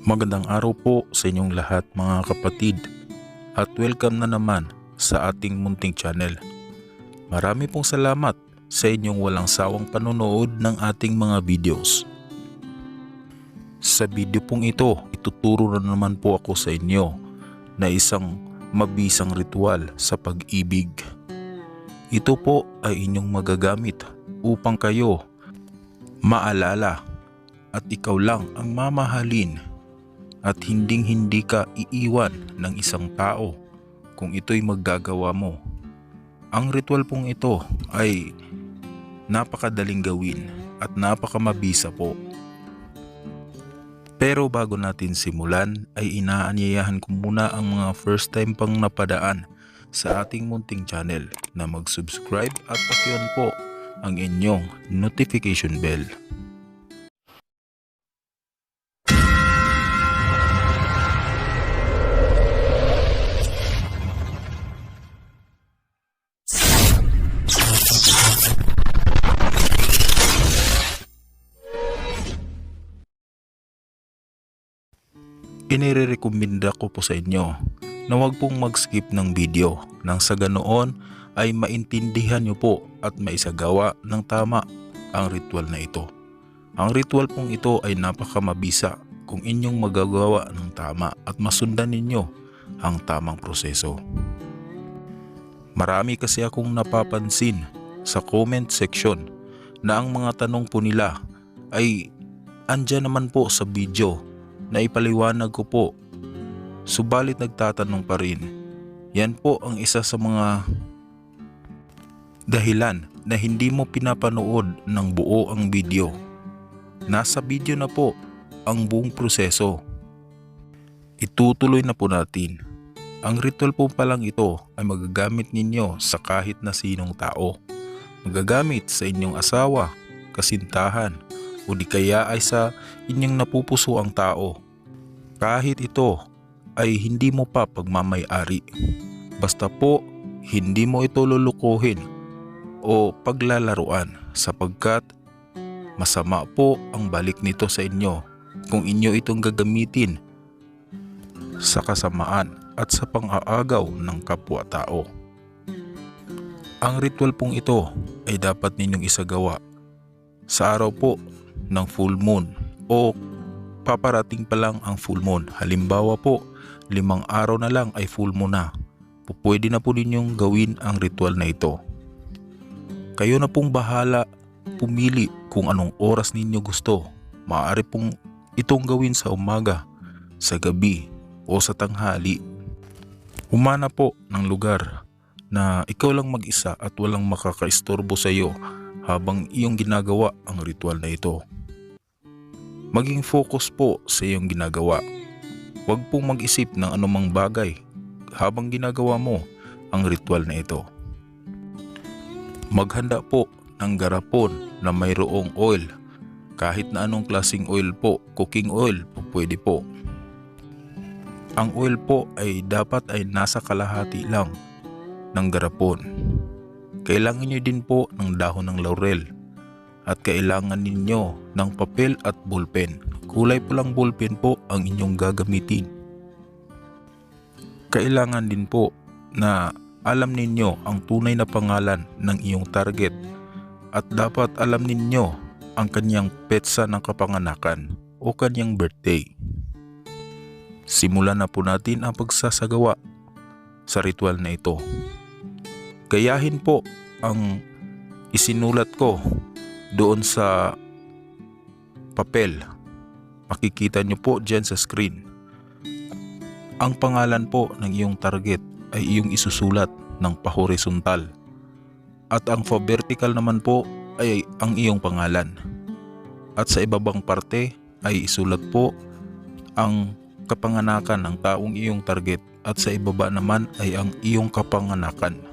Magandang araw po sa inyong lahat mga kapatid at welcome na naman sa ating munting channel. Marami pong salamat sa inyong walang sawang panonood ng ating mga videos. Sa video pong ito, ituturo na naman po ako sa inyo na isang mabisang ritual sa pag-ibig. Ito po ay inyong magagamit upang kayo maalala at ikaw lang ang mamahalin at hinding hindi ka iiwan ng isang tao kung ito'y maggagawa mo. Ang ritual pong ito ay napakadaling gawin at napakamabisa po. Pero bago natin simulan ay inaanyayahan ko muna ang mga first time pang napadaan sa ating munting channel na mag-subscribe at pakion po ang inyong notification bell. Inirekomenda ko po sa inyo na huwag pong mag-skip ng video nang sa ganoon ay maintindihan nyo po at maisagawa ng tama ang ritual na ito. Ang ritual pong ito ay napakamabisa kung inyong magagawa ng tama at masundan ninyo ang tamang proseso. Marami kasi akong napapansin sa comment section na ang mga tanong po nila ay andyan naman po sa video na ipaliwanag ko po. Subalit nagtatanong pa rin. Yan po ang isa sa mga dahilan na hindi mo pinapanood ng buo ang video. Nasa video na po ang buong proseso. Itutuloy na po natin. Ang ritual po palang ito ay magagamit ninyo sa kahit na sinong tao. Magagamit sa inyong asawa, kasintahan, o di kaya ay sa inyong napupuso ang tao. Kahit ito ay hindi mo pa pagmamayari. Basta po hindi mo ito lulukuhin o paglalaruan sapagkat masama po ang balik nito sa inyo kung inyo itong gagamitin sa kasamaan at sa pang-aagaw ng kapwa-tao. Ang ritual pong ito ay dapat ninyong isagawa sa araw po ng full moon o paparating pa lang ang full moon. Halimbawa po, limang araw na lang ay full moon na. Pwede na po ninyong gawin ang ritual na ito. Kayo na pong bahala pumili kung anong oras ninyo gusto. Maaari pong itong gawin sa umaga, sa gabi o sa tanghali. Humana po ng lugar na ikaw lang mag-isa at walang makakaistorbo sa iyo habang iyong ginagawa ang ritual na ito. Maging focus po sa iyong ginagawa. Huwag pong mag-isip ng anumang bagay habang ginagawa mo ang ritual na ito. Maghanda po ng garapon na mayroong oil. Kahit na anong klasing oil po, cooking oil po pwede po. Ang oil po ay dapat ay nasa kalahati lang ng garapon. Kailangan nyo din po ng dahon ng laurel at kailangan ninyo ng papel at ballpen. Kulay pulang ballpen po ang inyong gagamitin. Kailangan din po na alam ninyo ang tunay na pangalan ng iyong target at dapat alam ninyo ang kanyang petsa ng kapanganakan o kanyang birthday. Simulan na po natin ang pagsasagawa sa ritual na ito. Gayahin po ang isinulat ko doon sa papel. Makikita nyo po dyan sa screen. Ang pangalan po ng iyong target ay iyong isusulat ng pahorizontal. At ang vertical naman po ay ang iyong pangalan. At sa ibabang parte ay isulat po ang kapanganakan ng taong iyong target at sa ibaba naman ay ang iyong kapanganakan.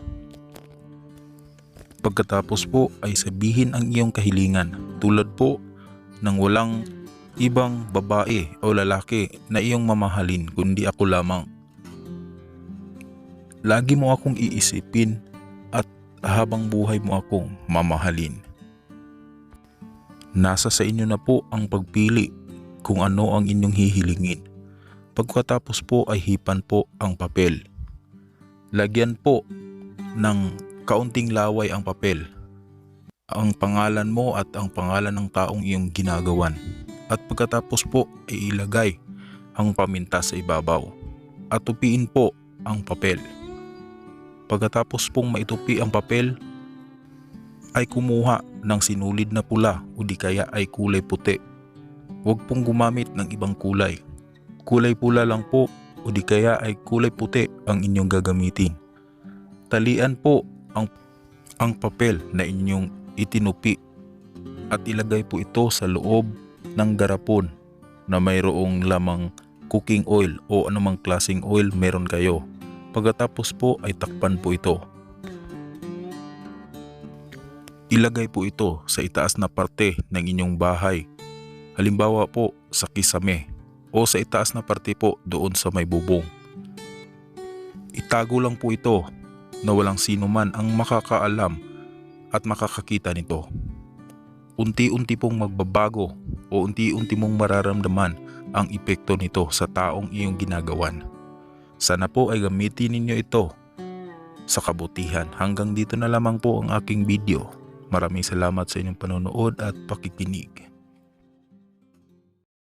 Pagkatapos po ay sabihin ang iyong kahilingan tulad po ng walang ibang babae o lalaki na iyong mamahalin kundi ako lamang. Lagi mo akong iisipin at habang buhay mo akong mamahalin. Nasa sa inyo na po ang pagpili kung ano ang inyong hihilingin. Pagkatapos po ay hipan po ang papel. Lagyan po ng kaunting laway ang papel. Ang pangalan mo at ang pangalan ng taong iyong ginagawan. At pagkatapos po ay ilagay ang paminta sa ibabaw. At tupiin po ang papel. Pagkatapos pong maitupi ang papel, ay kumuha ng sinulid na pula o di kaya ay kulay puti. Huwag pong gumamit ng ibang kulay. Kulay pula lang po o di kaya ay kulay puti ang inyong gagamitin. Talian po ang, ang papel na inyong itinupi at ilagay po ito sa loob ng garapon na mayroong lamang cooking oil o anumang klaseng oil meron kayo. Pagkatapos po ay takpan po ito. Ilagay po ito sa itaas na parte ng inyong bahay. Halimbawa po sa kisame o sa itaas na parte po doon sa may bubong. Itago lang po ito na walang sino man ang makakaalam at makakakita nito. Unti-unti pong magbabago o unti-unti mong mararamdaman ang epekto nito sa taong iyong ginagawan. Sana po ay gamitin ninyo ito sa kabutihan. Hanggang dito na lamang po ang aking video. Maraming salamat sa inyong panonood at pakikinig.